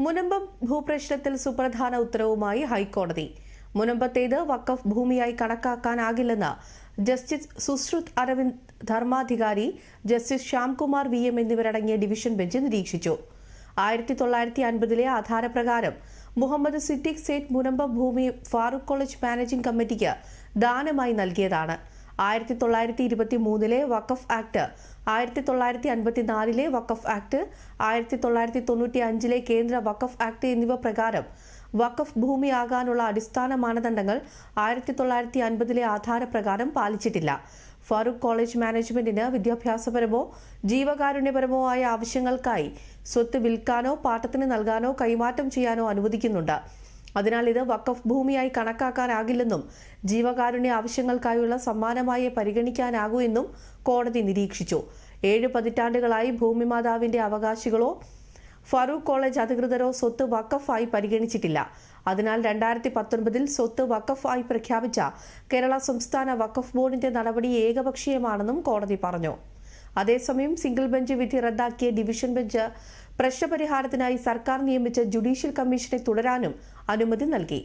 മുനമ്പം ഭൂപ്രശ്നത്തിൽ സുപ്രധാന ഉത്തരവുമായി ഹൈക്കോടതി. മുനമ്പത്തേത് വക്കഫ് ഭൂമിയായി കണക്കാക്കാനാകില്ലെന്ന് justice Sushrut Arvind Dharmadhikari justice Shyamkumar V M എന്നിവരടങ്ങിയ ഡിവിഷൻ ബെഞ്ച് നിരീക്ഷിച്ചു. ആയിരത്തി തൊള്ളായിരത്തി അൻപതിലെ ആധാരപ്രകാരം മുഹമ്മദ് സിദ്ദിഖ് സേറ്റ് മുനമ്പം ഭൂമി ഫാറൂഖ് കോളേജ് മാനേജിംഗ് കമ്മിറ്റിക്ക് ദാനമായി നൽകിയതാണ്. ആയിരത്തി തൊള്ളായിരത്തി ഇരുപത്തി മൂന്നിലെ വഖഫ് ആക്ട് ആയിരത്തി തൊള്ളായിരത്തി അൻപത്തി നാലിലെ വഖഫ് ആക്ട് ആയിരത്തി തൊള്ളായിരത്തി തൊണ്ണൂറ്റി അഞ്ചിലെ കേന്ദ്ര വഖഫ് ആക്ട് എന്നിവ പ്രകാരം വഖഫ് ഭൂമിയാകാനുള്ള അടിസ്ഥാന മാനദണ്ഡങ്ങൾ ആയിരത്തി തൊള്ളായിരത്തി അൻപതിലെ ആധാരപ്രകാരം പാലിച്ചിട്ടില്ല. ഫാറൂഖ് കോളേജ് മാനേജ്മെന്റിന് വിദ്യാഭ്യാസപരമോ ജീവകാരുണ്യപരമോ ആയ ആവശ്യങ്ങൾക്കായി സ്വത്ത് വിൽക്കാനോ പാട്ടത്തിന് നൽകാനോ കൈമാറ്റം ചെയ്യാനോ അനുവദിക്കുന്നുണ്ട്. അതിനാൽ ഇത് വക്കഫ് ഭൂമിയായി കണക്കാക്കാനാകില്ലെന്നും ജീവകാരുണ്യ ആവശ്യങ്ങൾക്കായുള്ള സമ്മാനമായി പരിഗണിക്കാനാകൂ എന്നും കോടതി നിരീക്ഷിച്ചു. ഏഴ് പതിറ്റാണ്ടുകളായി ഭൂമിമാതാവിന്റെ അവകാശികളോ ഫറൂഖ് കോളേജ് അധികൃതരോ സ്വത്ത് വക്കഫായി പരിഗണിച്ചിട്ടില്ല. അതിനാൽ രണ്ടായിരത്തി പത്തൊൻപതിൽ സ്വത്ത് വക്കഫായി പ്രഖ്യാപിച്ച കേരള സംസ്ഥാന വക്കഫ് ബോർഡിന്റെ നടപടി ഏകപക്ഷീയമാണെന്നും കോടതി പറഞ്ഞു. അതേസമയം സിംഗിൾ ബെഞ്ച് വിധി റദ്ദാക്കിയ ഡിവിഷൻ ബെഞ്ച് പ്രശ്നപരിഹാരത്തിനായി സർക്കാർ നിയമിച്ച ജുഡീഷ്യൽ കമ്മീഷനെ തുടരാനും അനുമതി നൽകി.